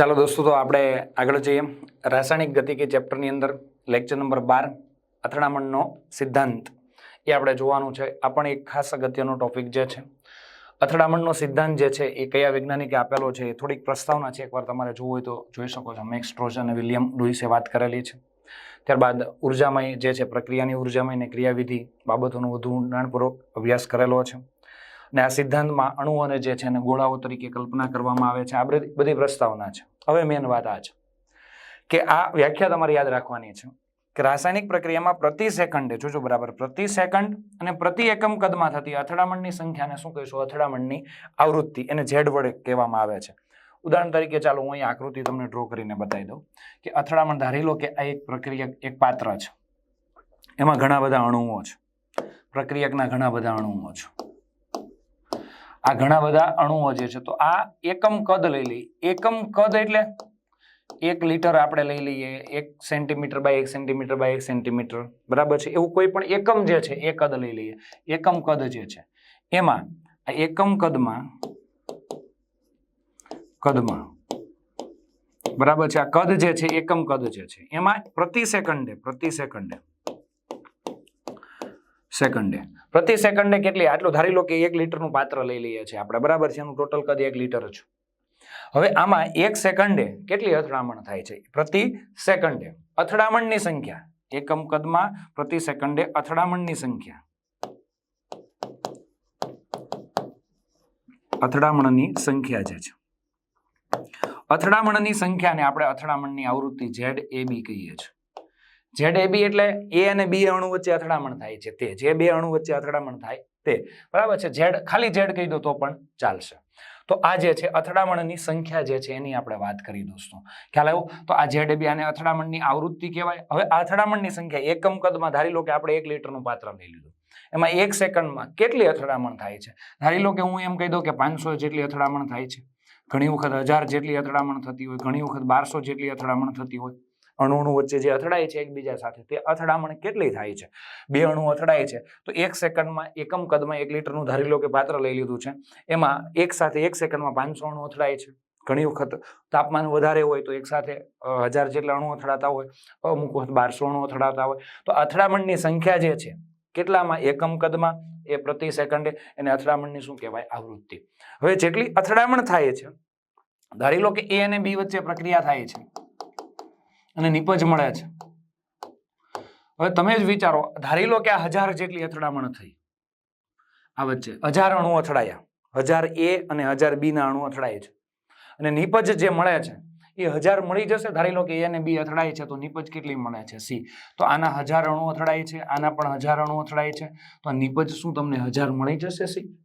ચાલો દોસ્તો, તો આપણે આગળ જઈએ. રાસાયણિક ગતિ કે ચેપ્ટરની અંદર લેક્ચર નંબર બાર, અથડામણનો સિદ્ધાંત. એ આપણે જોવાનું છે. આ પણ એક ખાસ અગત્યનો ટોપિક જે છે. અથડામણનો સિદ્ધાંત જે છે, એ કયા વૈજ્ઞાનિકે આપેલો છે, એ થોડીક પ્રસ્તાવના છે. એકવાર તમારે જોવું હોય તો જોઈ શકો છો. મેક્સ સ્ટ્રોઝ અને વિલિયમ લુઈસે વાત કરેલી છે. ત્યારબાદ ઉર્જામય જે છે, પ્રક્રિયાની ઉર્જામય અને ક્રિયાવિધિ બાબતોનો વધુ ઊંડાણપૂર્વક અભ્યાસ કરેલો છે. અને આ સિદ્ધાંતમાં અણુઓને જે છે એને ગોળાઓ તરીકે કલ્પના કરવામાં આવે છે. આ બધી પ્રસ્તાવના છે. હવે મેન વાત આ છે કે આ વ્યાખ્યા તમારે યાદ રાખવાની છે કે રાસાયણિક પ્રક્રિયામાં પ્રતિ સેકન્ડે, જોજો બરાબર, પ્રતિ સેકન્ડ અને પ્રતિ એકમ કદમાં થતી અથડામણની સંખ્યાને શું કહીશું? અથડામણની આવૃત્તિ, એને ઝેડ વડે કહેવામાં આવે છે. ઉદાહરણ તરીકે ચાલો હું અહીં આકૃતિ તમને ડ્રો કરીને બતાવી દઉં કે અથડામણ ધારી લો કે આ એક પ્રક્રિયક એક પાત્ર છે. એમાં ઘણા બધા અણુઓ છે. પ્રક્રિયકના ઘણા બધા અણુઓ છે. આ ઘણા બધા અણુઓ જે છે, તો આ એકમ કદ લઈ લઈએ. એકમ કદ એટલે એક લીટર આપણે લઈ લઈએ, એક સેન્ટીમીટર બાય એક સેન્ટીમીટર બાય એક સેન્ટીમીટર. બરાબર છે? એવું કોઈ પણ એકમ જે છે, એ કદ લઈ લઈએ. એકમ કદ જે છે, એમાં આ એકમ કદમાં કદમાં, બરાબર છે? આ કદ જે છે, એકમ કદ જે છે, એમાં પ્રતિ સેકન્ડે પ્રતિ સેકન્ડે સેકન્ડે. પ્રતિ સેકન્ડે કેટલી? આટલું ધારી લો કે એક લીટરનું પાત્ર લઈ લઈએ છીએ આપણે. બરાબર છે? એનું ટોટલ કદ એક લીટર છે હવે આમાં એક સેકન્ડે કેટલી અથડામણ થાય છે? પ્રતિ સેકન્ડે. અથડામણની સંખ્યા. એકમ કદમાં પ્રતિ સેકન્ડે અથડામણની સંખ્યા. અથડામણની સંખ્યા જે છે. અથડામણની સંખ્યાને આપણે અથડામણની આવૃત્તિ ઝેડ એ બી કહીએ છીએ. ઝેડ એ બી એટલે એ અને બી અણુ વચ્ચે અથડામણ થાય છે તે. જે બે અણુ વચ્ચે અથડામણ થાય તે. બરાબર છે? ઝેડ, ખાલી ઝેડ કહી દો તો પણ ચાલશે. તો આ જે છે, અથડામણની સંખ્યા જે છે એની આપણે વાત કરી દોસ્તો. ખ્યાલ આવ્યો? તો આ ઝેડ બી આને અથડામણની આવૃત્તિ કહેવાય. હવે અથડામણની સંખ્યા એકમ કદમાં ધારી લો કે આપણે એક લીટરનું પાત્ર લઈ લીધું. એમાં એક સેકન્ડમાં કેટલી અથડામણ થાય છે? ધારી લો કે હું એમ કહી દઉં કે પાંચસો જેટલી અથડામણ થાય છે. ઘણી વખત હજાર જેટલી અથડામણ થતી હોય, ઘણી વખત બારસો જેટલી અથડામણ થતી હોય. અણુ અણુ વચ્ચે જે અથડાય છે એકબીજા સાથે, તે અથડામણ કેટલી થાય છે? બે અણુ અથડાય છે, તો એક સેકન્ડમાં એકમ કદમાં એક લીટરનું ધારી લો કે પાત્ર લઈ લીધું છે. એમાં એક સાથે એક સેકન્ડમાં પાંચસો અણુ અથડાય છે. ઘણી વખત તાપમાન વધારે હોય તો એક સાથે હજાર જેટલા અણુ અથડાતા હોય, અમુક વખત બારસો અણુ અથડાતા હોય. તો અથડામણની સંખ્યા જે છે, કેટલામાં એકમ કદમાં? એ પ્રતિ સેકન્ડે, એને અથડામણની શું કહેવાય? આવૃત્તિ. હવે જેટલી અથડામણ થાય છે, ધારી લો કે એ અને બી વચ્ચે પ્રક્રિયા થાય છે. અને નિપજ મળે છે. હવે તમે જ વિચારો, ધારી લો કે આ હજાર જેટલી અથડામણ થઈ. આ વચ્ચે હજાર અણુ અથડાયા. હજાર એ અને હજાર બી ના અણુ અથડાય છે. અને નિપજ જે મળે છે, એ હજાર મળી જશે? ધારી લો કે એ અને બી અથડાય છે, તો નિપજ કેટલી મળે છે? સી. તો આના હજાર અણુ અથડાય છે, આના પણ હજાર અણુ અથડાય છે. તો નિપજ શું તમને હજાર મળી જશે, સી?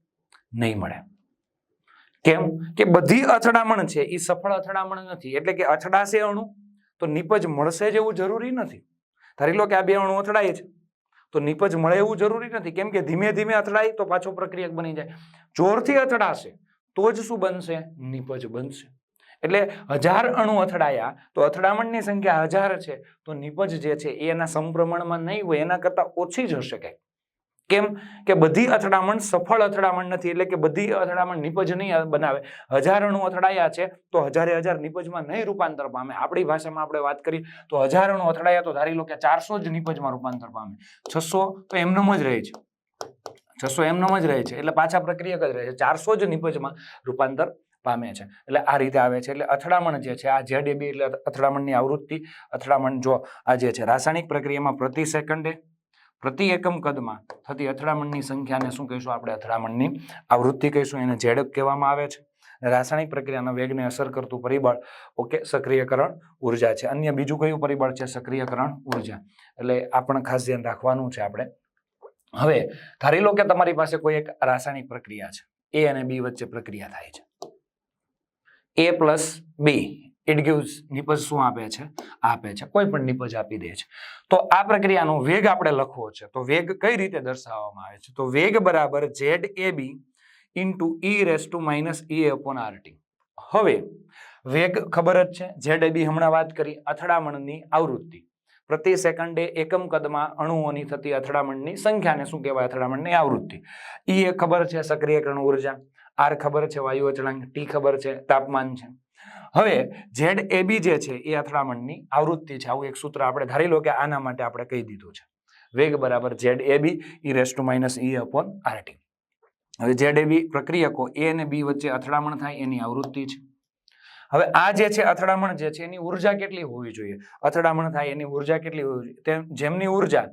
નહીં મળે. કેમ? કે બધી અથડામણ છે એ સફળ અથડામણ નથી. એટલે કે અથડાશે અણુ તો નિપજ મળશે જ એવું જરૂરી નથી. ધારી લો કે આ બે અણુ અથડાય છે. તો નિપજ મળે એવું જરૂરી નથી. કેમ કે ધીમે ધીમે અથડાય તો પાછો પ્રક્રિયક બની જાય. જોરથી અથડાશે તો જ શું બનશે? નિપજ બનશે. એટલે હજાર અણુ અથડાયા તો અથડામણની સંખ્યા હજાર છે. તો નિપજ જે છે એ એના સંભ્રમણમાં નહીં હોય, એના કરતાં ઓછી જ હશે કંઈક. કેમ કે બધી અથડામણ સફળ અથડામણ નથી, એટલે કે બધી અથડામણ નિપજ નહીં બનાવે. હજાર અણુ અથડાયા છે, તો હજારે હજાર નિપજમાં નહીં રૂપાંતર પામે. આપણી ભાષામાં આપણે વાત કરીએ, તો હજાર અણુ અથડાયા તો ધારી લો કે ચારસો જ નિપજમાં રૂપાંતર પામે. છસો તો એમનેમ જ રહે છે. છસો એમનેમ જ રહે છે, એટલે પાછા પ્રક્રિયક જ રહે છે. ચારસો જ નિપજમાં રૂપાંતર પામે છે. એટલે આ રીતે આવે છે. એટલે અથડામણ જે છે, આ ઝેડ એટલે અથડામણની આવૃત્તિ. અથડામણ જો આ જે છે, રાસાયણિક પ્રક્રિયામાં પ્રતિ સેકન્ડે પ્રતિ એકમ કદમાં થતી અથડામણની સંખ્યાને શું કહીશું આપણે અથડામણની? આવૃત્તિ કહીશું, એને ઝેડપ કહેવામાં આવે છે. રાસાયણિક પ્રક્રિયાના વેગને અસર કરતું પરિબળ, ઓકે, સક્રિયકરણ ઊર્જા છે. અન્ય બીજું કયું પરિબળ છે? સક્રિયકરણ ઊર્જા. એટલે આ પણ ખાસ ધ્યાન રાખવાનું છે આપણે. હવે, ધારી લો કે તમારી પાસે કોઈ એક રાસાયણિક પ્રક્રિયા છે. એ અને બી વચ્ચે પ્રક્રિયા થાય છે. A plus B. It gives નિપજ શું આપે છે? આપે છે. કોઈ પણ નિપજ આપી દે છે. તો આ પ્રક્રિયાનો વેગ આપણે લખવો છે. તો વેગ કઈ રીતે દર્શાવવામાં આવે છે? તો વેગ બરાબર Z A B into E raise to minus E upon RT હવે, વેગ ખબર જ છે. ઝેડ એ બી હમણાં વાત કરી. અથડામણની આવૃત્તિ. પ્રતિ સેકન્ડે એકમ કદમાં અણુઓની થતી અથડામણની સંખ્યાને શું કહેવાય? અથડામણની આવૃત્તિ. ઈ એ ખબર છે સક્રિયકરણ ઊર્જા. આર ખબર છે વાયુ અચળાંક ટી ખબર છે તાપમાન છે. હવે ઝેડ એબી જે છે એ અથડામણની આવૃત્તિ છે. આવું એક સૂત્ર આપણે ધારી લો કે આના માટે આપણે કહી દીધું છે. વેગ બરાબર Z AB E raise to minus E upon RT હવે ઝેડ એબી પ્રક્રિયકો એ અને બી વચ્ચે અથડામણ થાય એની આવૃત્તિ છે. હવે આ જે છે અથડામણ જે છે એની ઊર્જા કેટલી હોવી જોઈએ? અથડામણ થાય એની ઊર્જા કેટલી હોવી જોઈએ? જેમની ઊર્જા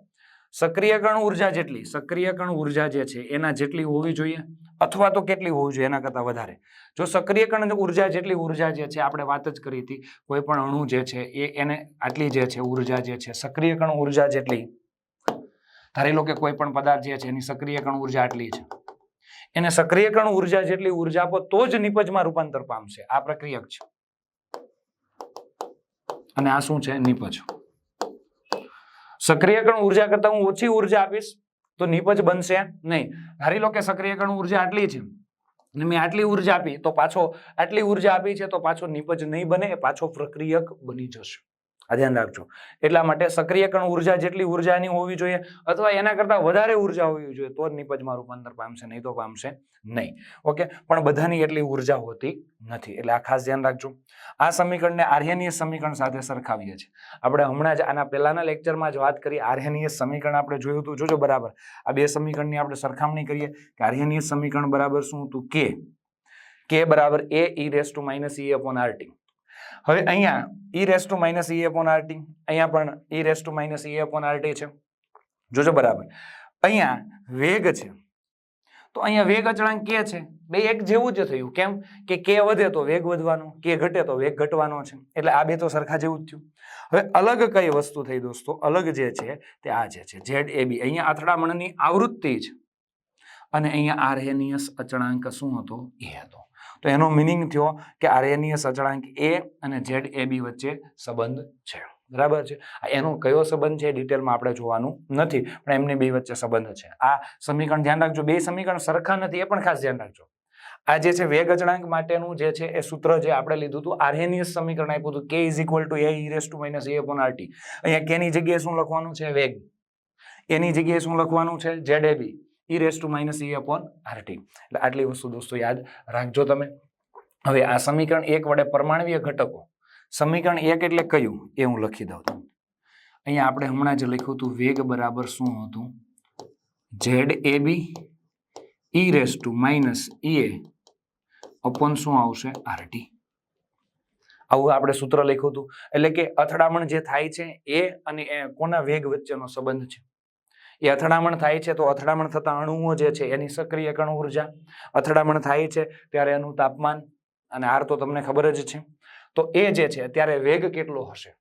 સક્રિયકરણ ઊર્જા જેટલી સક્રિયકરણ ઊર્જા જે છે એના જેટલી હોવી જોઈએ? અથવા તો કેટલી હોવું જોઈએ એના કરતાં વધારે. જો સક્રિયકરણ ઊર્જા જેટલી ઊર્જા જે છે, આપણે વાત જ કરી હતી, કોઈ પણ અણુ જે છે, એ એને આટલી જે છે, ઊર્જા જે છે સક્રિયકરણ ઊર્જા જેટલી, ધારી લો કે કોઈ પણ પદાર્થ જે છે, એની સક્રિયકરણ ઊર્જા આટલી છે. એને સક્રિયકરણ ઊર્જા જેટલી ઊર્જા આપો, તો જ નિપજમાં રૂપાંતર પામશે. આ પ્રક્રિયક છે. અને આ શું છે? નિપજ. સક્રિયકરણ ઊર્જા કરતા હું ઓછી ઊર્જા આપીશ તો નિપજ બનશે નહીં. ધારી લો કે સક્રિયકરણ ઊર્જા આટલી છે. અને મેં આટલી ઊર્જા આપી તો પાછો, આટલી ઊર્જા આપી છે તો પાછો નિપજ નહીં બને, પાછો પ્રક્રિયક બની જશે. આ ધ્યાન રાખજો. એટલા માટે સક્રિયકરણ ઊર્જા જેટલી ઉર્જાની હોવી જોઈએ અથવા એના કરતા વધારે ઊર્જા હોવી જોઈએ, તો જ નિપજમાં રૂપાંતર પામશે, નહીં તો પામશે નહીં. ઓકે? પણ બધાની એટલી ઊર્જા હોતી નથી. એટલે આ ખાસ ધ્યાન રાખજો. આ સમીકરણને આર્યનીય સમીકરણ સાથે સરખાવીએ છીએ. આપણે હમણાં જ આના પહેલાના લેક્ચરમાં જ વાત કરી, આર્યનીય સમીકરણ આપણે જોયું હતું. જોજો બરાબર. આ બે સમીકરણની આપણે સરખામણી કરીએ કે આર્યનીય સમીકરણ બરાબર શું હતું? કે? કે બરાબર A E raise to minus E upon RT હવે અહીંયા E raise to minus E upon RT અહીંયા પણ E raise to minus E upon RT છે. જોજો બરાબર. અહીંયા વેગ છે. તો અહીંયા વેગ અચળાંક કે છે? બે એક જેવું જ થયું. કેમ? કે કે વધે તો વેગ વધવાનો, કે ઘટે તો વેગ ઘટવાનો છે. એટલે આ બે તો સરખા જેવું જ થયું. હવે અલગ કઈ વસ્તુ થઈ દોસ્તો? અલગ જે છે તે આ જે છે. ઝેડ એ બી અહીંયા અથડામણની આવૃત્તિ છે અને અહીંયા આર્હેનિયસ અચળાંક શું હતો? એ હતો. તો એનો મિનિંગ થયો કે આર્હેનિયસ અચળાંક એ અને ઝેડ એ બી વચ્ચે સંબંધ છે. બરાબર છે? એનો કયો સંબંધ છે ડિટેલમાં આપણે જોવાનું નથી, પણ એમની બે વચ્ચે સંબંધ છે. આ સમીકરણ ધ્યાન રાખજો. બે સમીકરણ સરખા નથી, એ પણ ખાસ ધ્યાન રાખજો. આ જે છે વેગ અચળાંક માટેનું જે છે એ સૂત્ર જે આપણે લીધું હતું આર્હેનિયસ સમીકરણ આપ્યું હતું કે is equal to A E raise to minus A upon RT અહીંયા કેની જગ્યાએ શું લખવાનું છે? વેગ. એની જગ્યાએ શું લખવાનું છે? Z A B E raise to minus E upon RT એટલે આટલી વસ્તુ દોસ્તો યાદ રાખજો તમે. હવે આ સમીકરણ એક વડે પરમાણવીય ઘટકો. સમીકરણ એક એટલે કયું? એ હું લખી દઉં છું અહીંયા આપણે હમણાં જ લખ્યું હતું વેગ બરાબર શું હતું? Z A B E raise to minus E A upon શું આવશે? આરટી આવું આપણે સૂત્ર લખ્યું હતું. એટલે કે અથડામણ જે થાય છે એ અને એ કોના વેગ વચ્ચેનો સંબંધ છે? એ અથડામણ થાય છે તો અથડામણ થતા અણુઓ જે છે એની સક્રિયકરણ ઊર્જા. અથડામણ થાય છે ત્યારે એનું તાપમાન અને આર તો તમને ખબર જ છે. તો એ જે છે ત્યારે વેગ કેટલો હશે?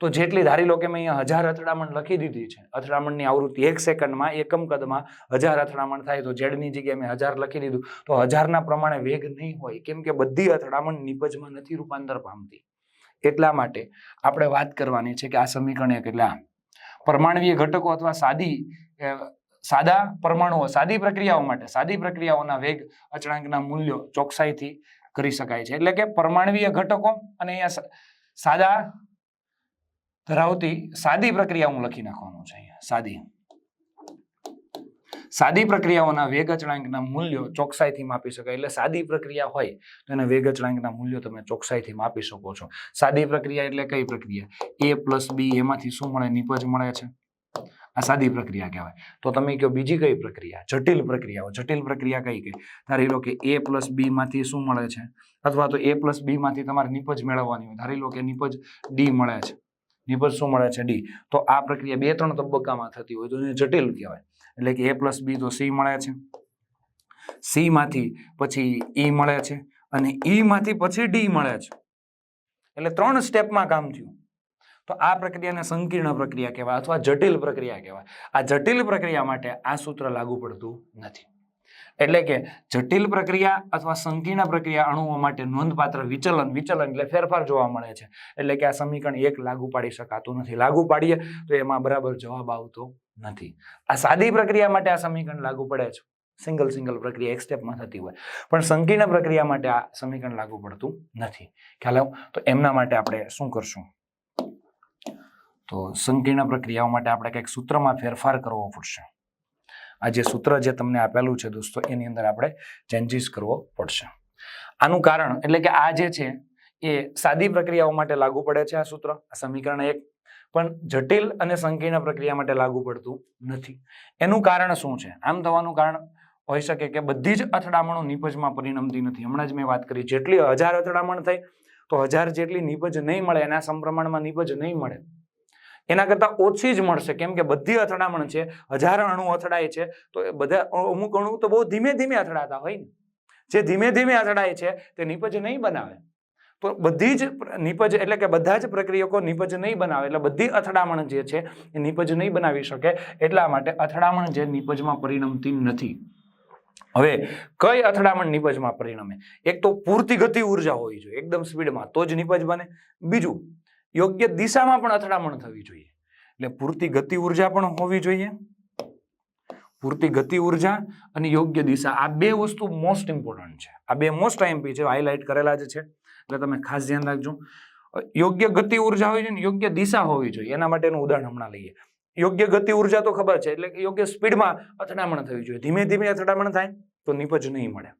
તો જેટલી ધારી લો કે મેં અહીંયા હજાર અથડામણ લખી દીધી છે. અથડામણની આવૃત્તિ એક સેકન્ડમાં એકમ કદમાં હજાર અથડામણ થાય. તો ઝેડની જગ્યાએ મેં હજાર લખી દીધું. તો હજારના પ્રમાણે વેગ નહીં હોય. કેમ કે બધી અથડામણ નિપજમાં નથી રૂપાંતર પામતી. એટલા માટે આપણે વાત કરવાની છે કે આ સમીકરણ એક એટલે આ. પરમાણવીય ઘટકો અથવા સાદી સાદા પરમાણુઓ, સાદી પ્રક્રિયાઓ માટે, સાદી પ્રક્રિયાઓના વેગ અચળાંકના મૂલ્યો ચોકસાઈથી કરી શકાય છે. એટલે કે પરમાણવીય ઘટકો અને અહીંયા સાદા ધરાવતી સાદી પ્રક્રિયા હું લખી નાખવાનું છે અહીંયા, સાદી. સાદી પ્રક્રિયાઓના વેગ અચળાંકના મૂલ્યો ચોકસાઈથી માપી શકાય. એટલે સાદી પ્રક્રિયા હોય તો એના વેગ અચળાંકના મૂલ્યો તમે ચોકસાઈથી માપી શકો છો. સાદી પ્રક્રિયા એટલે કઈ પ્રક્રિયા? એ પ્લસ બી એમાંથી શું મળે? નિપજ મળે છે. આ સાદી પ્રક્રિયા કહેવાય. તો તમે કહો બીજી કઈ પ્રક્રિયા? જટિલ પ્રક્રિયાઓ. જટિલ પ્રક્રિયા કઈ કઈ? ધારી લો કે એ પ્લસ બી માંથી શું મળે છે? અથવા તો એ પ્લસ બી માંથી તમારે નિપજ મેળવવાની હોય. ધારી લો કે નિપજ ડી મળે છે. નિપજ શું મળે છે? ડી તો આ પ્રક્રિયા બે ત્રણ તબક્કામાં થતી હોય તો એને જટિલ કહેવાય. એટલે કે એ પ્લસ બી તો સી મળે છે. સી માંથી પછી ઈ મળે છે અને ઈ માંથી પછી ડી મળે છે. એટલે ત્રણ સ્ટેપમાં કામ થયું. તો આ પ્રક્રિયાને સંકીર્ણ પ્રક્રિયા કહેવાય અથવા જટિલ પ્રક્રિયા કહેવાય. આ જટિલ પ્રક્રિયા માટે આ સૂત્ર લાગુ પડતું નથી. એટલે કે જટિલ પ્રક્રિયા અથવા સંકીર્ણ પ્રક્રિયા અણુઓ માટે નોંધપાત્ર વિચલન વિચલન એટલે ફેરફાર જોવા મળે છે. એટલે કે આ સમીકરણ એક લાગુ પાડી શકાતું નથી. લાગુ પાડીએ તો એમાં બરાબર જવાબ આવતો નથી. આ સાદી પ્રક્રિયા માટે આ સમીકરણ લાગુ પડે છે. સિંગલ સિંગલ પ્રક્રિયા એક સ્ટેપમાં થતી હોય. પણ સંકીર્ણ પ્રક્રિયા માટે આ સમીકરણ લાગુ પડતું નથી. ખ્યાલ આવ? તો એમના માટે આપણે શું કરશું? તો સંકીર્ણ પ્રક્રિયાઓ માટે આપણે કંઈક સૂત્રમાં ફેરફાર કરવો પડશે. આ જે સૂત્ર જે તમને આપેલું છે દોસ્તો, એની અંદર આપણે ચેન્જીસ કરવો પડશે. આનું કારણ એટલે કે આ જે છે, એ સાદી પ્રક્રિયાઓ માટે લાગુ પડે છે આ સૂત્ર. સમીકરણ એક પણ જટિલ અને સંકીર્ણ પ્રક્રિયા માટે લાગુ પડતું નથી. એનું કારણ શું છે? આમ થવાનું કારણ હોઈ શકે કે બધી જ અથડામણો નિપજમાં પરિણમતી નથી. હમણાં જ મેં વાત કરી, જેટલી હજાર અથડામણ થઈ, તો હજાર જેટલી નિપજ નહીં મળે, એના સંપ્રમાણમાં નિપજ નહીં મળે. એના કરતાં ઓછી જ મળશે. કેમ કે બધી અથડામણ છે, હજાર અણુ અથડાય છે, તો એ બધા અમુક અણુ તો બહુ ધીમે ધીમે અથડાતા હોય ને. જે ધીમે ધીમે અથડાય છે, તે નિપજ નહીં બનાવે. તો બધી જ નિપજ એટલે કે બધા જ પ્રક્રિયકો નિપજ નહીં બનાવે. એટલે બધી અથડામણ જે છે એ નિપજ નહીં બનાવી શકે એટલા માટે અથડામણ જે નિપજમાં પરિણમતી નથી. હવે કઈ અથડામણ નિપજમાં પરિણમે? એક તો પૂરતી ગતિ ઊર્જા હોવી જોઈએ, એકદમ સ્પીડમાં, તો જ નિપજ બને. બીજું, યોગ્ય દિશામાં પણ અથડામણ થવી જોઈએ. એટલે પૂરતી ગતિ ઊર્જા પણ હોવી જોઈએ. પૂરતી ગતિ ઊર્જા અને યોગ્ય દિશા. આ બે વસ્તુ મોસ્ટ ઇમ્પોર્ટન્ટ છે. આ બે મોસ્ટ આઈએમપી છે હાઇલાઇટ કરેલા જ છે. એટલે તમે ખાસ ધ્યાન રાખજો. યોગ્ય ગતિ ઊર્જા હોવી જોઈએ યોગ્ય દિશા હોવી જોઈએ. એના માટેનું ઉદાહરણ હમણાં લઈએ. યોગ્ય ગતિ ઊર્જા તો ખબર છે, એટલે યોગ્ય સ્પીડમાં અથડામણ થવી જોઈએ. ધીમે ધીમે અથડામણ થાય તો નિપજ નહીં મળે.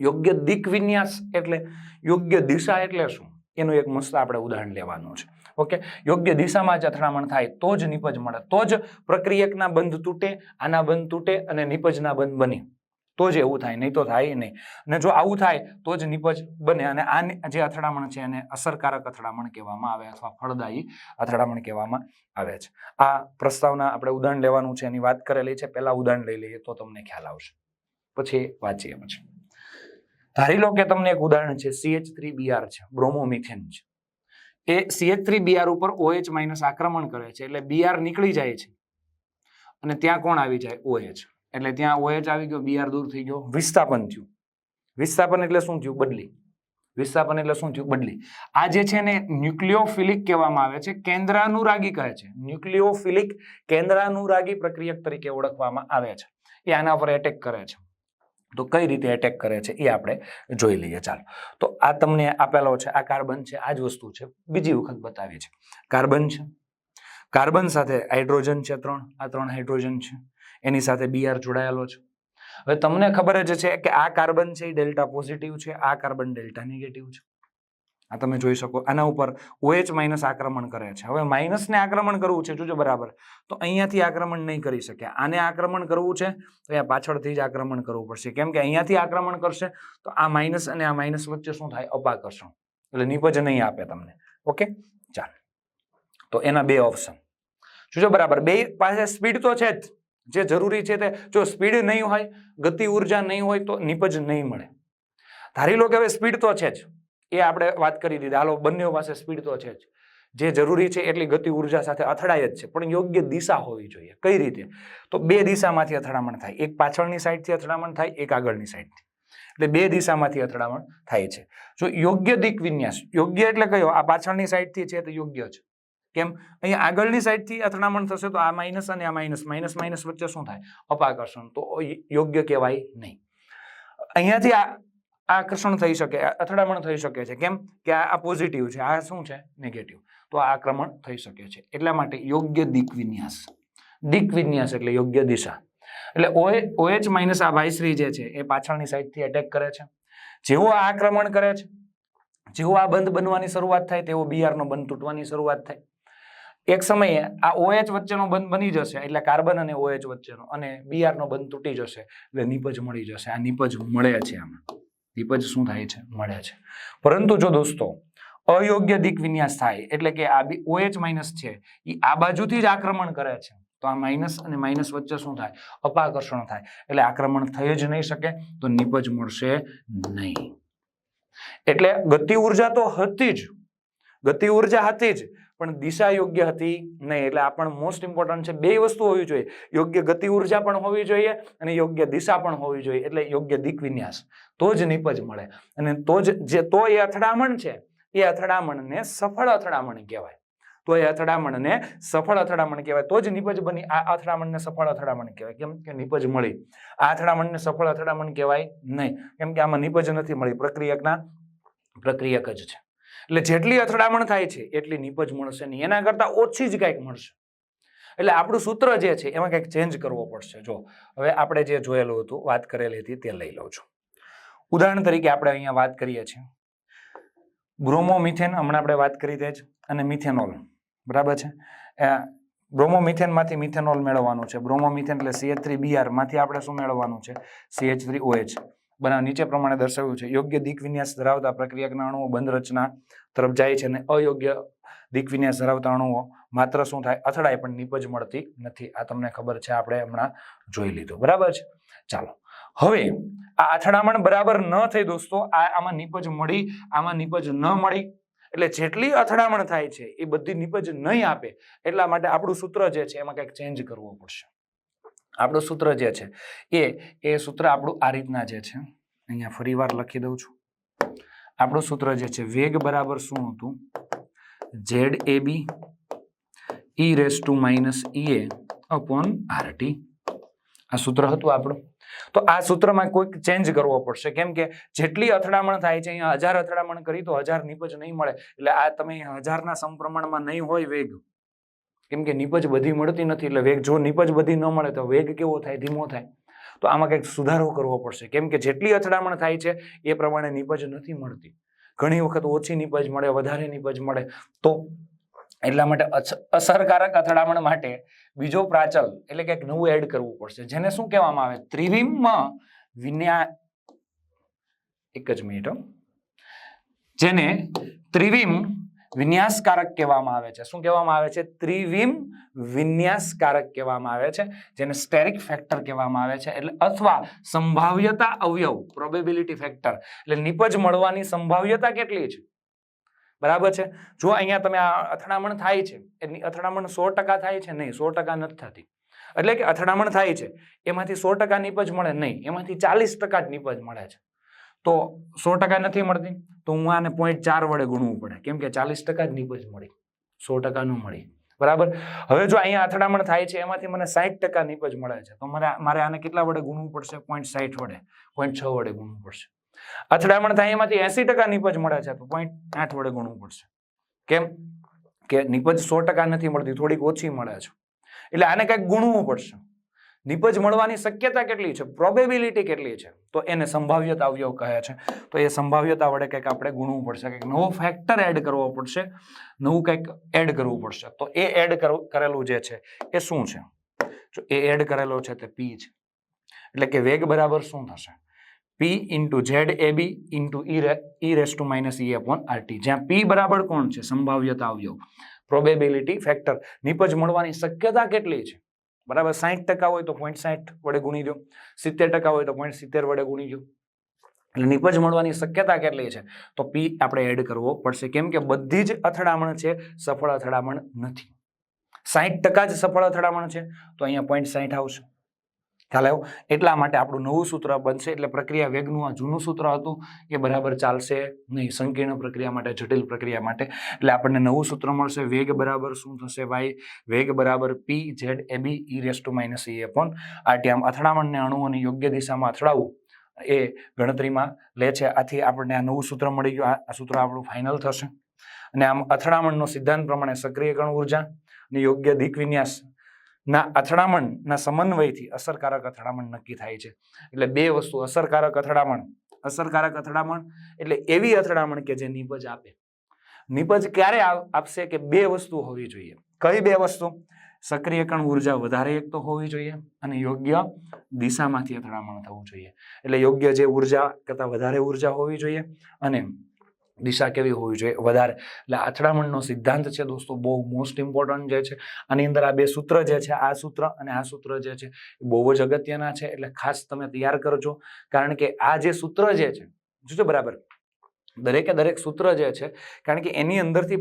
યોગ્ય દિક વિન્યાસ એટલે યોગ્ય દિશા એટલે શું? એનું એક મસ્ત આપણે ઉદાહરણ લેવાનું છે. ઓકે? યોગ્ય દિશામાં જ અથડામણ થાય તો જ નિપજ મળે. તો જ પ્રક્રિયકના બંધ તૂટે, આના બંધ તૂટે અને નિપજના બંધ બને. તો જ એવું થાય, નહીં તો થાય નહીં. અને જો આવું થાય, તો જ નિપજ બને અને આ જે અથડામણ છે એને અસરકારક અથડામણ કહેવામાં આવે અથવા ફળદાયી અથડામણ કહેવામાં આવે છે. આ પ્રસ્તાવના આપણે ઉદાહરણ લેવાનું છે, એની વાત કરેલી છે. પહેલા ઉદાહરણ લઈ લઈએ તો તમને ખ્યાલ આવશે. પછી વાંચીએ પછી. ધારી લો કે તમને એક ઉદાહરણ છે સીએચ થ્રી બીઆર છે, બ્રોમોમિથેન છે. એ સીએચ થ્રી બીઆર ઉપર ઓએચ માઇનસ આક્રમણ કરે છે, એટલે બીઆર નીકળી જાય છે. અને ત્યાં કોણ આવી જાય? ઓએચ એટલે ત્યાં ઓએચ આવી ગયો બીઆર દૂર થઈ ગયો. વિસ્થાપન થયું. વિસ્થાપન એટલે શું થયું? બદલી. વિસ્થાપન એટલે શું થયું? બદલી. આ જે છે ને ન્યુક્લિયોફિલિક કહેવામાં આવે છે, કેન્દ્રાનુરાગી કહે છે. ન્યુક્લિયોફિલિક કેન્દ્રાનુરાગી પ્રક્રિયક તરીકે ઓળખવામાં આવે છે. એ આના પર એટેક કરે છે. તો કઈ રીતે એટેક કરે છે એ આપણે જોઈ લઈએ. ચાલો. તો આ તમને આપેલો છે, આ કાર્બન છે, આ જ વસ્તુ છે. બીજી વખત બતાવી છે કાર્બન છે. કાર્બન સાથે હાઇડ્રોજન છે ત્રણ. આ ત્રણ હાઇડ્રોજન છે. એની સાથે બીઆર જોડાયેલો છે. હવે તમને ખબર જ છે કે આ કાર્બન છે એ ડેલ્ટા પોઝિટિવ છે, આ કાર્બન ડેલ્ટા નેગેટિવ છે. આ તમે જોઈ શકો, આના ઉપર ઓએચ માઇનસ આક્રમણ કરે છે. હવે માઇનસને આક્રમણ કરવું છે, જોજો બરાબર. તો અહીંયાથી આક્રમણ નહીં કરી શકે. આને આક્રમણ કરવું છે, તો અહીંયા પાછળથી જ આક્રમણ કરવું પડશે. કેમ કે અહીંયાથી આક્રમણ કરશે, તો આ માઇનસ અને આ માઇનસ વચ્ચે શું થાય? અપાકર્ષણ. એટલે નિપજ નહીં આપે તમને. ઓકે? ચાલો. તો એના બે ઓપ્શન. જોજો બરાબર. બે પાસે સ્પીડ તો છે જ. જે જરૂરી છે તે, જો સ્પીડ નહીં હોય, ગતિ ઊર્જા નહીં હોય તો નિપજ નહીં મળે. ધારી લો કે હવે સ્પીડ તો છે જ. એ આપણે વાત કરી દીધી. હાલો બંને પાસે સ્પીડ તો છે જ. જે જરૂરી છે એટલી ગતિ ઊર્જા સાથે અથડાય જ છે, પણ યોગ્ય દિશા હોવી જોઈએ. કઈ રીતે? તો બે દિશામાંથી અથડામણ થાય. એક પાછળની સાઈડથી અથડામણ થાય, એક આગળની સાઈડથી. એટલે બે દિશામાંથી અથડામણ થાય છે. જો યોગ્ય દિક વિન્યાસ યોગ્ય એટલે કયો? આ પાછળની સાઈડથી છે તો યોગ્ય છે કેમ? અહીંયા આગળની સાઈડથી અથડામણ થશે તો આ માઇનસ અને આ માઇનસ માઇનસ માઇનસ વચ્ચે શું થાય? અપાકર્ષણ. તો યોગ્ય કહેવાય નહીં. અહીંયાથી આ આકર્ષણ થઈ શકે અથડામણ થઈ શકે છે. કેમ? કે આ પોઝિટિવ છે. આ શું છે? નેગેટિવ તો આ આક્રમણ થઈ શકે છે. એટલા માટે યોગ્ય દિક વિન્યાસ. દિક વિન્યાસ એટલે યોગ્ય દિશા. એટલે ઓએચ માઇનસ આ ભાઈશ્રી જે છે, એ પાછળની સાઈડથી એટેક કરે છે. જેવો આ આક્રમણ કરે છે, જેવો આ બંધ બનવાની શરૂઆત થાય, તેવો બીઆરનો બંધ તૂટવાની શરૂઆત થાય. એક સમયે આ ઓએચ વચ્ચેનો બંધ બની જશે, એટલે કાર્બન અને ઓએચ વચ્ચેનો, અને બીઆરનો બંધ તૂટી જશે, એટલે નિપજ મળી જશે. આ નિપજ મળે છે આમાં. નિપજ શું થાય છે? મળે છે. પરંતુ જો દોસ્તો, અયોગ્ય દિક વિન્યાસ થાય, એટલે કે આ ઓએચ માઇનસ છે એ આ બાજુથી જ આક્રમણ કરે છે, તો આ માઇનસ અને માઇનસ વચ્ચે શું થાય? અપાકર્ષણ થાય. એટલે આક્રમણ થઈ જ નહીં શકે, તો નિપજ મળશે નહીં. એટલે ગતિ ઊર્જા તો હતી જ. ગતિ ઊર્જા હતી જ. પણ દિશા યોગ્ય હતી નહીં. એટલે આ પણ મોસ્ટ ઇમ્પોર્ટન્ટ છે. બે વસ્તુ હોવી જોઈએ. યોગ્ય ગતિ ઊર્જા પણ હોવી જોઈએ અને યોગ્ય દિશા પણ હોવી જોઈએ. એટલે યોગ્ય દિક વિન્યાસ. તો જ નિપજ મળે. અને તો જ જે, તો એ અથડામણ છે, એ અથડામણને સફળ અથડામણ કહેવાય. તો એ અથડામણને સફળ અથડામણ કહેવાય. તો જ નિપજ બની. આ અથડામણને સફળ અથડામણ કહેવાય. કેમ કે નિપજ મળી. આ અથડામણને સફળ અથડામણ કહેવાય નહીં. કેમ કે આમાં નિપજ નથી મળી. પ્રક્રિયકના, પ્રક્રિયક જ છે. એટલે જેટલી અથડામણ થાય છે, એટલી નિપજ મળશે નહીં. એના કરતાં ઓછી જ કંઈક મળશે. એટલે આપણું સૂત્ર જે છે, એમાં કંઈક ચેન્જ કરવો પડશે. જો, હવે આપણે જે જોયેલું હતું, વાત કરેલી હતી, તે લઈ લઉં છું. ઉદાહરણ તરીકે આપણે અહીંયા વાત કરીએ છીએ. બ્રોમોમિથેન, હમણાં આપણે વાત કરી તે જ, અને મિથેનોલ. બરાબર છે? બ્રોમોમિથેનમાંથી મિથેનોલ મેળવવાનું છે. બ્રોમોમિથેન એટલે સીએચ થ્રી બીઆરમાંથી આપણે શું મેળવવાનું છે? સીએચ થ્રી ઓએચ બનાવ નીચે પ્રમાણે દર્શાવ્યું છે. યોગ્ય દિક વિન્યાસ ધરાવતા પ્રક્રિયકના અણુઓ બંધ રચના તરફ જાય છે અને અયોગ્ય દિક વિન્યાસ ધરાવતા અણુઓ માત્ર શું થાય? અથડાય પણ નીપજ મળતી નથી. આ તમને ખબર છે, આપણે હમણાં જોઈ લીધું. બરાબર છે? ચાલો. હવે આ અથડામણ બરાબર ન થઈ દોસ્તો, આ આમાં નીપજ મળી, આમાં નીપજ ન મળી. એટલે જેટલી અથડામણ થાય છે, એ બધી નીપજ નહીં આપે. એટલા માટે આપણું સૂત્ર જે છે, એમાં કંઈક ચેન્જ કરવું પડશે. આપણું સૂત્ર જે છે, એ એ સૂત્ર આપણું આ રીતના જે છે, અહીંયા ફરીવાર લખી દઉં છું. આપણું સૂત્ર જે છે, વેગ બરાબર શું હતું? Z A B E raise to minus E A upon RT. આ સૂત્ર હતું આપણું. તો આ સૂત્રમાં કોઈક ચેન્જ કરવો પડશે. કેમ કે જેટલી અથડામણ થાય છે, અહીંયા હજાર અથડામણ કરી તો હજાર નીપજ નહીં મળે. એટલે આ તમે હજારના સંપ્રમણમાં નહીં હોય વેગ. કેમ કે નીપજ બધી મળતી નથી એટલે વેગ જો નિપજ બધી ન મળે તો વેગ કેવો થાય, ધીમો થાય? તો આમાં કંઈક સુધારો કરવો પડશે. કેમ કે જેટલી અથડામણ થાય છે, એ પ્રમાણે નિપજ નથી મળતી. ઘણી વખત ઓછી નિપજ મળે, વધારે નિપજ મળે. તો એટલા માટે અસ- અસરકારક અથડામણ માટે બીજો પ્રાચલ એટલે કંઈક નવું એડ કરવું પડશે. જેને શું કહેવામાં આવે? ત્રિવિમમાં વિન્યા એક જ મિનિટ. જેને ત્રિવિમ વિન્યાસકારક કહેવામાં આવે છે. શું કહેવામાં આવે છે? ત્રિવિમ વિન્યાસકારક કહેવામાં આવે છે, જેને સ્ટેરિક ફેક્ટર કહેવામાં આવે છે. એટલે અથવા સંભાવ્યતા અવયવ પ્રોબેબિલિટી ફેક્ટર એટલે નિપજ મળવાની સંભાવ્યતા કેટલી છે? બરાબર છે? જો અહીંયા તમે આ અથડામણ થાય છે એની અથડામણ સો ટકા થાય છે નહીં, સો ટકા નથી થતી. એટલે કે અથડામણ થાય છે, એમાંથી સો ટકા નિપજ મળે નહીં, એમાંથી ચાલીસ ટકા જ નિપજ મળે છે. તો સો ટકા નથી મળતી? તો હું આને પોઈન્ટ ચાર વડે ગુણવું પડે. કેમ કે ચાલીસ ટકા જ નીપજ મળી. સો ટકા ન મળી. બરાબર? હવે જો અહીંયા અથડામણ થાય છે, એમાંથી મને સાઠ ટકા નીપજ મળે છે. તો મારે મારે આને કેટલા વડે ગુણવું પડશે? પોઈન્ટ સાઠ વડે. પોઈન્ટ છ વડે ગુણવું પડશે. અથડામણ થાય એમાંથી એસી ટકા નીપજ મળે છે, તો પોઈન્ટ આઠ વડે ગુણવું પડશે. કેમ? કે નીપજ સો ટકા નથી મળતી, થોડીક ઓછી મળે છે. એટલે આને કંઈક ગુણવું પડશે. નિપજ મળવાની શક્યતા કેટલી છે? પ્રોબેબિલિટી કેટલી છે? તો એને સંભાવ્યતા અવયવ કહે છે. તો એ સંભાવ્યતા વડે કંઈક આપણે ગુણવું પડશે. કંઈક નવો ફેક્ટર એડ કરવો પડશે. નવું કંઈક એડ કરવું પડશે. તો એ એડ કરેલું જે છે એ શું છે? જો એ એડ કરેલો છે તે પી છે. એટલે કે વેગ બરાબર શું થશે? P into Z A B into E raise to minus E upon R T જ્યાં પી બરાબર કોણ છે? સંભાવ્યતા અવયવ પ્રોબેબિલિટી ફેક્ટર નિપજ મળવાની શક્યતા કેટલી છે? બરાબર? સાઠ ટકા હોય તો પોઈન્ટ સાઠ વડે ગુણી દો. સિત્તેર ટકા હોય તો પોઈન્ટ સિત્તેર વડે ગુણી દો. એટલે નિપજ મળવાની શક્યતા કેટલી છે? તો પી આપણે એડ કરવો પડશે. કેમ કે બધી જ અથડામણ છે, સફળ અથડામણ નથી. સાઠ ટકા જ સફળ અથડામણ છે, તો અહીંયા પોઈન્ટ સાઠ આવશે. ખ્યાલ આવ્યો? એટલા માટે આપણું નવું સૂત્ર બનશે, એટલે પ્રક્રિયા વેગનું આ જૂનું સૂત્ર હતું, એ બરાબર ચાલશે નહીં, સંકીર્ણ પ્રક્રિયા માટે, જટિલ પ્રક્રિયા માટે. એટલે આપણને નવું સૂત્ર મળશે, વેગ બરાબર શું થશે વાય વેગ બરાબર P Z A B E raise to minus E upon RT આમ અથડામણને અણુઓની યોગ્ય દિશામાં અથડાવવું એ ગણતરીમાં લે છે. આથી આપણને આ નવું સૂત્ર મળી ગયું. આ- સૂત્ર આપણું ફાઇનલ થશે. અને આમ અથડામણનો સિદ્ધાંત પ્રમાણે સક્રિયકરણ ઊર્જા અને યોગ્ય દિક વિન્યાસ ના અથડામણના સમન્વયથી અસરકારક અથડામણ નક્કી થાય છે. એટલે બે વસ્તુ, અસરકારક અથડામણ અસરકારક અથડામણ એટલે એવી અથડામણ કે જે નિપજ આપે. નિપજ ક્યારે આપશે કે બે વસ્તુ હોવી જોઈએ? કઈ બે વસ્તુ? સક્રિયકરણ ઊર્જા વધારે એક તો હોવી જોઈએ અને યોગ્ય દિશામાંથી અથડામણ થવું જોઈએ. એટલે યોગ્ય જે ઊર્જા કરતાં વધારે ઊર્જા હોવી જોઈએ અને દિશા કેવી હોવી જોઈએ? વધારે. એટલે અથડામણનો સિદ્ધાંત છે દોસ્તો, બહુ મોસ્ટ ઇમ્પોર્ટન્ટ જે છે. આની અંદર આ બે સૂત્ર જે છે, આ સૂત્ર અને આ સૂત્ર જે છે, એ બહુ જ અગત્યના છે. એટલે ખાસ તમે તૈયાર કરજો કારણ કે આ જે સૂત્ર જે છે, જોજો બરાબર. દરેકે દરેક સૂત્ર જે છે, કારણ કે એની અંદરથી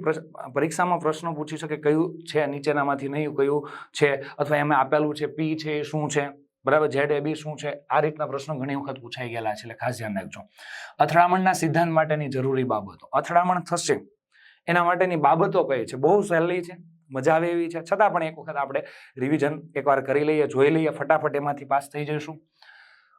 પરીક્ષામાં પ્રશ્નો પૂછી શકે કયું છે, નીચેનામાંથી નહીં કયું છે, અથવા એમાં આપેલું છે, પી છે, શું છે? બરાબર? ઝેડ એ બી શું છે? આ રીતના પ્રશ્નો ઘણી વખત પૂછાઈ ગયેલા છે, એટલે ખાસ ધ્યાન રાખજો. અથડામણના સિદ્ધાંત માટેની જરૂરી બાબતો. અથડામણ થશે. એના માટેની બાબતો કઈ છે? બહુ સહેલી છે, મજા આવે એવી છે. છતાં પણ એક વખત આપણે રિવિઝન એકવાર કરી લઈએ, જોઈ લઈએ, ફટાફટ એમાંથી પાસ થઈ જઈશું.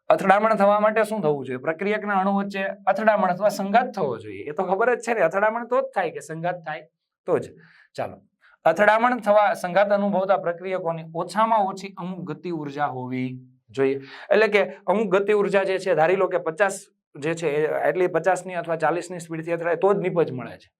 અથડામણ થવા માટે શું થવું જોઈએ? પ્રક્રિયકના અણુ વચ્ચે અથડામણ અથવા સંઘાત થવો જોઈએ. એ તો ખબર જ છે ને. અથડામણ તો જ થાય કે સંઘાત થાય તો જ. ચાલો. અથડામણ થવા સંઘાત અનુભવતા પ્રક્રિયકોની ઓછામાં ઓછી અમુક ગતિ ઊર્જા હોવી જોઈએ. એટલે કે અમુક ગતિ ઊર્જા જે છે, ધારી લો કે પચાસ જે છે એટલી પચાસની અથવા ચાલીસની સ્પીડથી અથડાય તો જ નિપજ મળે છે.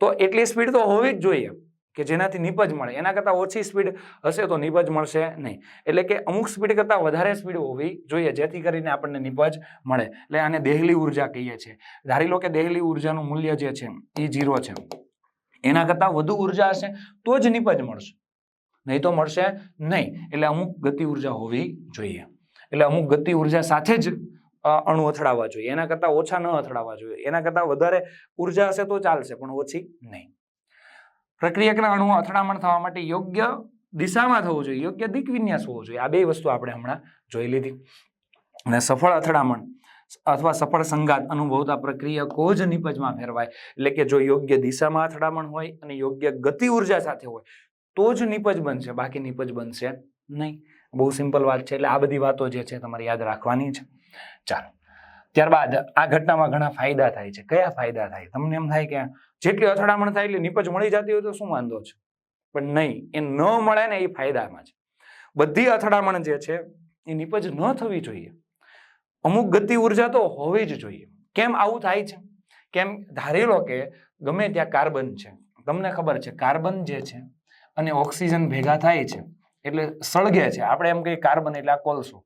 તો એટલી સ્પીડ તો હોવી જ જોઈએ કે જેનાથી નિપજ મળે. એના કરતાં ઓછી સ્પીડ હશે તો નિપજ મળશે નહીં. એટલે કે અમુક સ્પીડ કરતાં વધારે સ્પીડ હોવી જોઈએ, જેથી કરીને આપણને નિપજ મળે. એટલે આને દેહલી ઊર્જા કહીએ છીએ. ધારી લો કે દેહલી ઉર્જાનું મૂલ્ય જે છે એ જીરો છે. એના કરતાં વધુ ઊર્જા હશે, તો જ નિપજ મળશે. નહીં તો મળશે નહીં. એટલે અમુક ગતિ ઊર્જા હોવી જોઈએ. એટલે અમુક ગતિ ઊર્જા સાથે જ અણુ અથડાવવા જોઈએ. એના કરતાં ઓછા ન અથડાવવા જોઈએ. એના કરતાં વધારે ઊર્જા હશે તો ચાલશે, પણ ઓછી નહીં. પ્રક્રિયકના અણુઓ અથડામણ થવા માટે યોગ્ય દિશામાં થવું જોઈએ. યોગ્ય દિક વિન્યાસ હોવો જોઈએ. આ બે વસ્તુ આપણે હમણાં જોઈ લીધી. અને સફળ અથડામણ. અથવા સફળ સંગાત અનુભવતા પ્રક્રિયકો જ નિપજમાં ફેરવાય? એટલે કે જો યોગ્ય દિશામાં અથડામણ હોય અને યોગ્ય ગતિ ઊર્જા સાથે હોય, તો જ નિપજ બનશે, બાકી નિપજ બનશે નહીં. બહુ સિમ્પલ વાત છે, એટલે આ બધી વાતો જે છે તમારે યાદ રાખવાની છે. ચાલો. ત્યારબાદ આ ઘટનામાં ઘણા ફાયદા થાય છે. કયા ફાયદા થાય? તમને એમ થાય કે જેટલી અથડામણ થાય એટલે નિપજ મળી જતી હોય તો શું વાંધો છે? પણ નહીં, એ ન મળે ને એ ફાયદામાં છે. બધી અથડામણ જે છે, એ નિપજ ન થવી જોઈએ. અમુક ગતિ ઊર્જા તો હોવી જ જોઈએ. કેમ આવું થાય છે? કેમ ધારી લો કે ગમે ત્યાં કાર્બન છે. તમને ખબર છે, કાર્બન જે છે અને ઓક્સિજન ભેગા થાય છે, એટલે સળગે છે. આપણે એમ કહીએ કાર્બન એટલે આ કોલસો.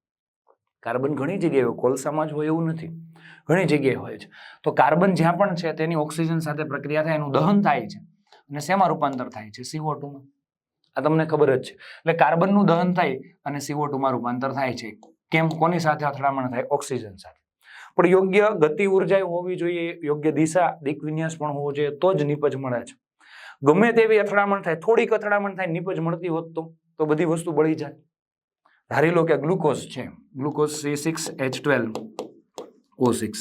કાર્બન ઘણી જગ્યાએ હોય, કોલસામાં જ હોય એવું નથી. ઘણી જગ્યાએ હોય છે. તો કાર્બન જ્યાં પણ છે, તેની ઓક્સિજન સાથે પ્રક્રિયા થાય, એનું દહન થાય છે અને શેમાં રૂપાંતર થાય છે? સીઓ ટુમાં આ તમને ખબર જ છે. એટલે કાર્બનનું દહન થાય અને સીઓ ટુમાં રૂપાંતર થાય છે. કેમ કોની સાથે અથડામણ થાય? ઓક્સિજન સાથે. પણ યોગ્ય ગતિ ઊર્જા હોવી જોઈએ, યોગ્ય દિશા, દિક વિન્યાસ પણ હોવો જોઈએ, તો જ નિપજ મળે છે. ગમે તેવી અથડામણ થાય, થોડીક અથડામણ થાય, નિપજ મળતી હોત તો તો બધી વસ્તુ બળી જાય. ધારી લો કે ગ્લુકોઝ છે. Glucose C six, H twelve, O six.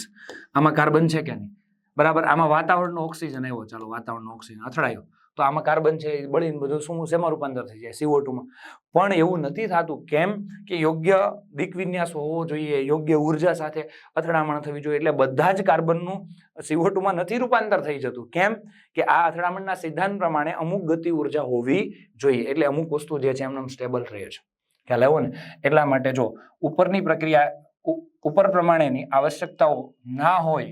આમાં કાર્બન છે કે નહીં? બરાબર, આમાં વાતાવરણનો ઓક્સિજન આવ્યો. ચાલો, વાતાવરણનો ઓક્સિજન અથડાયો. તો આમાં કાર્બન છે બળીને બધું શું શેમાં રૂપાંતર થઈ જાય? સીઓ ટુમાં પણ એવું નથી થતું. કેમ કે યોગ્ય દિકવિન્યાસ હોવો જોઈએ, યોગ્ય ઊર્જા સાથે અથડામણ થવી જોઈએ. એટલે બધા જ કાર્બનનું સીઓ ટુમાં નથી રૂપાંતર થઈ જતું. કેમ કે આ અથડામણના સિદ્ધાંત પ્રમાણે અમુક ગતિ ઊર્જા હોવી જોઈએ. એટલે અમુક વસ્તુ જે છે એમને સ્ટેબલ રહે છે. ખ્યાલ આવ્યો ને? એટલા માટે જો ઉપરની પ્રક્રિયા ઉપર પ્રમાણેની આવશ્યકતાઓ ના હોય,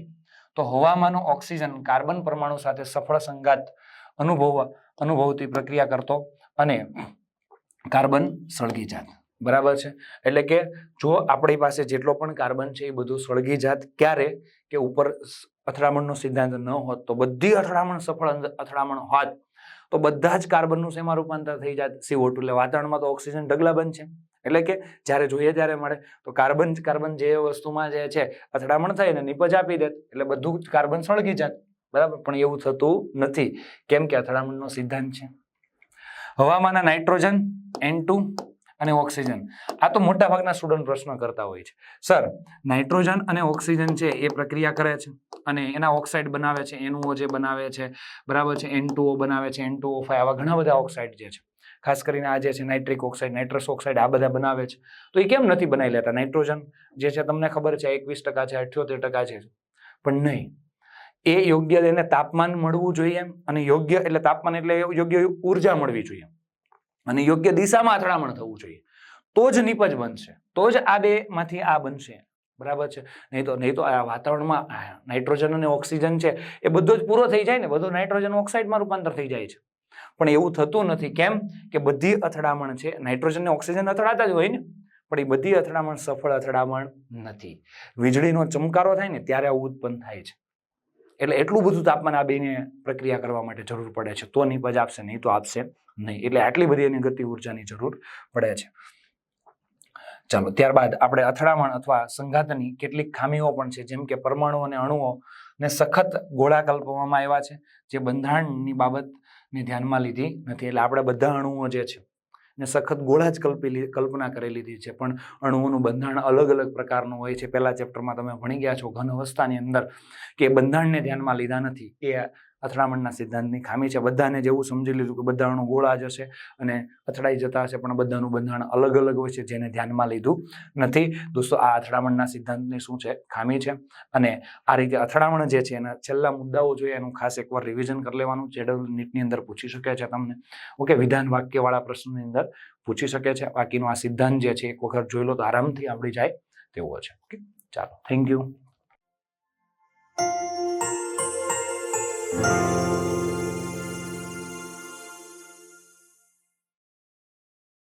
તો હવામાંનો ઓક્સિજન કાર્બન પરમાણુ સાથે સફળ સંગાત અનુભવવા અનુભવતી પ્રક્રિયા કરતો અને કાર્બન સળગી જાત. બરાબર છે? એટલે કે જો આપણી પાસે જેટલો પણ કાર્બન છે એ બધું સળગી જાત, ક્યારે કે ઉપર અથડામણનો સિદ્ધાંત ન હોત, તો બધી અથડામણ સફળ અથડામણ હોત, તો બધા જ કાર્બનનું શેમાં રૂપાંતર થઈ જાત? સીઓ ટુ એટલે વાતાવરણમાં તો ઓક્સિજન ઢગલા છે. એટલે કે જ્યારે જોઈએ ત્યારે મળે, તો કાર્બન કાર્બન જે વસ્તુમાં જે છે, અથડામણ થાય ને નિપજ આપી દેત એટલે બધું જ કાર્બન સળગી જાત. બરાબર? પણ એવું થતું નથી. કેમ કે અથડામણનો સિદ્ધાંત છે. હવામાંના નાઇટ્રોજન એન અને ઓક્સિજન. આ તો મોટા ભાગના સ્ટુડન્ટ પ્રશ્ન કરતા હોય છે. સર નાઇટ્રોજન અને ઓક્સિજન છે એ પ્રક્રિયા કરે છે અને એના ઓક્સાઇડ બનાવે છે એનઓ જે બનાવે છે, બરાબર છે? એન બનાવે છે એન ટુ આવા ઘણા બધા ઓક્સાઇડ જે છે. ખાસ કરીને આ જે છે નાઇટ્રિક ઓક્સાઇડ, નાઇટ્રસ ઓક્સાઇડ, આ બધા બનાવે છે. તો એ કેમ નથી બનાવી લેતા? નાઇટ્રોજન જે છે, તમને ખબર છે, એકવીસ ટકા છે, અઠ્યોતેર ટકા છે. પણ નહીં. એ યોગ્ય એને તાપમાન મળવું જોઈએ અને યોગ્ય એટલે તાપમાન એટલે યોગ્ય ઊર્જા મળવી જોઈએ. અને યોગ્ય દિશામાં અથડામણ થવું જોઈએ. તો જ નિપજ બનશે. તો જ આ બે માંથી આ બનશે. બરાબર છે? નહીં તો નહીં તો આ વાતાવરણમાં નાઇટ્રોજન અને ઓક્સિજન છે એ બધો જ પૂરો થઈ જાય ને, બધું નાઇટ્રોજન ઓક્સાઇડમાં રૂપાંતર થઈ જાય છે. પણ એવું થતું નથી. કેમ? કે બધી અથડામણ છે, નાઇટ્રોજન ને ઓક્સિજન અથડાતા જ હોય ને, પણ એ બધી અથડામણ સફળ અથડામણ નથી. વીજળીનો ચમકારો થાય ને, ત્યારે આવું ઉત્પન્ન થાય છે. એટલે એટલું બધું તાપમાન આ બેને પ્રક્રિયા કરવા માટે જરૂર પડે છે. તો નિપજ આપશે, નહીં તો આપશે નહીં. એટલે આટલી બધી એની ગતિ ઉર્જાની જરૂર પડે છે. ચાલો, ત્યારબાદ આપણે અથડામણ અથવા સંઘાતની કેટલીક ખામીઓ પણ છે, જેમ કે પરમાણુ અને અણુઓ ને સખત ગોળા કલ્પવામાં આવ્યા છે, જે બંધારણની બાબતને ધ્યાનમાં લીધી નથી. એટલે આપણે બધા અણુઓ જે છે ને સખત ગોળા જ કલ્પી કલ્પના કરી લીધી છે. પણ અણુઓનું બંધારણ અલગ અલગ પ્રકારનું હોય છે. પહેલા ચેપ્ટરમાં તમે ભણી ગયા છો ઘન અવસ્થાની અંદર કે બંધારણને ધ્યાનમાં લીધા નથી. એ અથડામણના સિદ્ધાંતની ખામી છે. બધાને જેવું સમજી લીધું કે બધા ગોળા જ હશે અને અથડાઈ જતા હશે, પણ બધાનું બંધારણ અલગ અલગ હોય છે જેને ધ્યાનમાં લીધું નથી. દોસ્તો, આ અથડામણના સિદ્ધાંતની શું છે? ખામી છે. અને આ રીતે અથડામણ જે છે, એના છેલ્લા મુદ્દાઓ જોઈએ, એનું ખાસ એકવાર રિવિઝન કરી લેવાનું. જેડલ નીટની અંદર પૂછી શકે છે તમને. ઓકે, વિધાન વાક્યવાળા પ્રશ્નની અંદર પૂછી શકે છે. બાકીનો આ સિદ્ધાંત જે છે, એક વખત જોઈ લો તો આરામથી આવડી જાય તેવો છે. ઓકે, ચાલો. Thank you Bye.